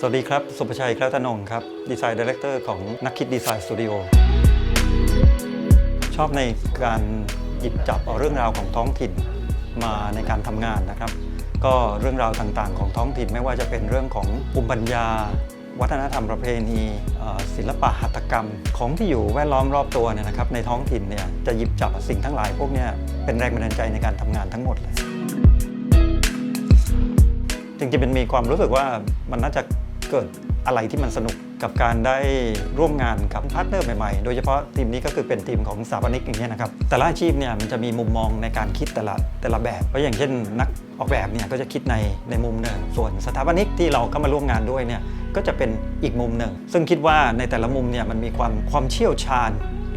สวัสดีครับ สุภชัยแคล้วตนงครับ ดีไซน์ดีเลกเตอร์ของนักคิดดีไซน์สตูดิโอ ชอบในการหยิบจับเอาเรื่องราวของท้องถิ่นมาในการทำงานนะครับ ก็เรื่องราวต่างๆ ของท้องถิ่นไม่ว่าจะเป็นเรื่องของภูมิปัญญา วัฒนธรรมประเพณีศิลปะหัตถกรรม ของที่อยู่แวดล้อมรอบตัวเนี่ยนะครับ ในท้องถิ่นเนี่ยจะหยิบจับสิ่งทั้งหลายพวกนี้เป็นแรงบันดาลใจในการทำงานทั้งหมดเลยจริงๆเป็นมีความรู้สึกว่ามันน่าจะ เกิดอะไรที่มันสนุกกับการได้ร่วมงานกับพาร์ทเนอร์ใหม่ๆ โดยเฉพาะทีมนี้ก็คือเป็นทีมของสถาปนิกอย่างเงี้ยนะครับ แต่ละอาชีพเนี่ยมันจะมีมุมมองในการคิดแต่ละแต่ละแบบ เพราะอย่างเช่นนักออกแบบเนี่ยก็จะคิดในในมุมหนึ่ง ส่วนสถาปนิกที่เราเข้ามาร่วมงานด้วยเนี่ยก็จะเป็นอีกมุมหนึ่ง ซึ่งคิดว่าในแต่ละมุมเนี่ยมันมีความความเชี่ยวชาญ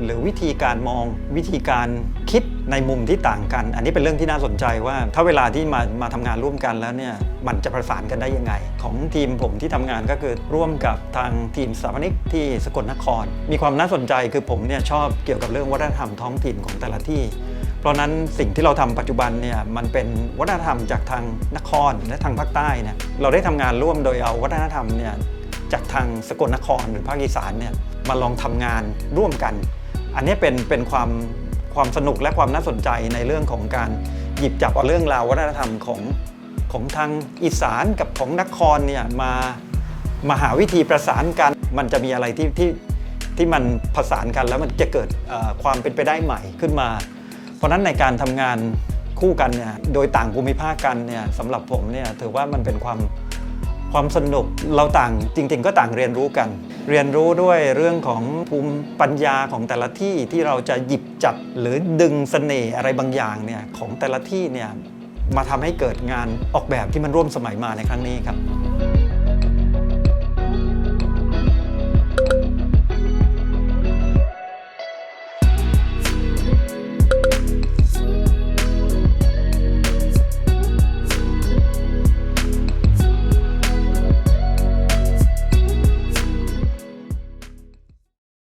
หรือวิธีการมองวิธีการคิด ในมุมที่ต่างกัน อันนี้เป็นเรื่องที่น่าสนใจว่า ถ้าเวลาที่มามาทำงานร่วมกันแล้วเนี่ยมันจะประสานกันได้ยังไง ของทีมผมที่ทำงานก็คือร่วมกับทางทีมสถาปนิกที่สกลนคร มีความน่าสนใจคือผมเนี่ยชอบเกี่ยวกับเรื่องวัฒนธรรมท้องถิ่นของแต่ละที่ เพราะนั้นสิ่งที่เราทำปัจจุบันเนี่ยมันเป็นวัฒนธรรมจากทางนครและทางภาคใต้เนี่ยเราได้ทำงานร่วมโดยเอาวัฒนธรรมเนี่ยจากทางสกลนครหรือภาคอีสานเนี่ยมาลองทำงานร่วมกัน อันนี้เป็นเป็นความ ความสนุกและความน่าสนใจในเรื่องของการหยิบจับเอาเรื่องราววัฒนธรรมของของทางอีสานกับของนครเนี่ยมามาหาวิธีประสานกัน มันจะมีอะไรที่ที่ที่มันผสานกันแล้วมันจะเกิดความเป็นไปได้ใหม่ขึ้นมา เพราะฉะนั้นในการทำงานคู่กันเนี่ยโดยต่างภูมิภาคกันเนี่ยสำหรับผมเนี่ยถือว่ามันเป็นความ ความสนุกเราต่างจริง ๆ ก็ต่างเรียนรู้กัน เรียนรู้ด้วยเรื่องของภูมิปัญญาของแต่ละที่ที่เราจะหยิบจับหรือดึงเสน่ห์อะไรบางอย่างเนี่ยของแต่ละที่เนี่ยมาทำให้เกิดงานออกแบบที่มันร่วมสมัยมาในครั้งนี้ครับ